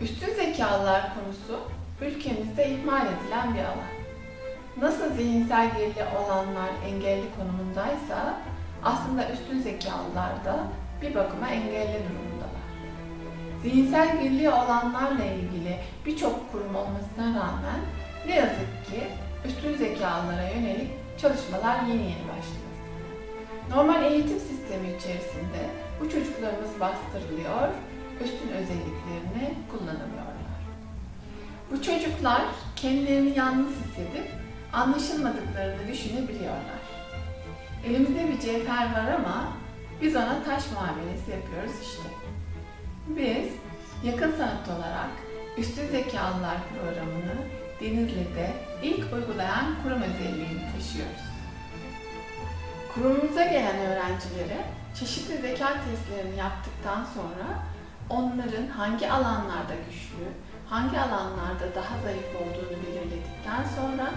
Üstün zekalılar konusu ülkemizde ihmal edilen bir alan. Nasıl zihinsel gerili olanlar engelli konumundaysa aslında üstün zekalılar da bir bakıma engelli durumundalar. Zihinsel geriliği olanlarla ilgili birçok kurum olmasına rağmen ne yazık ki üstün zekalılara yönelik çalışmalar yeni yeni başlıyor. Normal eğitim sistemi içerisinde bu çocuklarımız bastırılıyor, üstün özelliklerini kullanamıyorlar. Bu çocuklar kendilerini yalnız hissedip anlaşılmadıklarını düşünebiliyorlar. Elimizde bir cevher var ama biz ona taş muamelesi yapıyoruz işte. Biz yakın sanat olarak Üstün Zekalılar programını Denizli'de ilk uygulayan kurum özelliğini taşıyoruz. Kurumumuza gelen öğrencilere çeşitli zeka testlerini yaptıktan sonra onların hangi alanlarda güçlü, hangi alanlarda daha zayıf olduğunu belirledikten sonra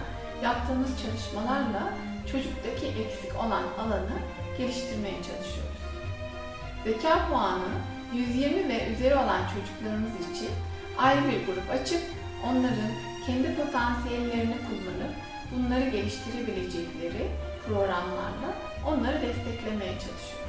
yaptığımız çalışmalarla çocuktaki eksik olan alanı geliştirmeye çalışıyoruz. Zeka puanı 120 ve üzeri olan çocuklarımız için ayrı bir grup açıp onların kendi potansiyellerini kullanıp bunları geliştirebilecekleri programlarla onları desteklemeye çalışıyoruz.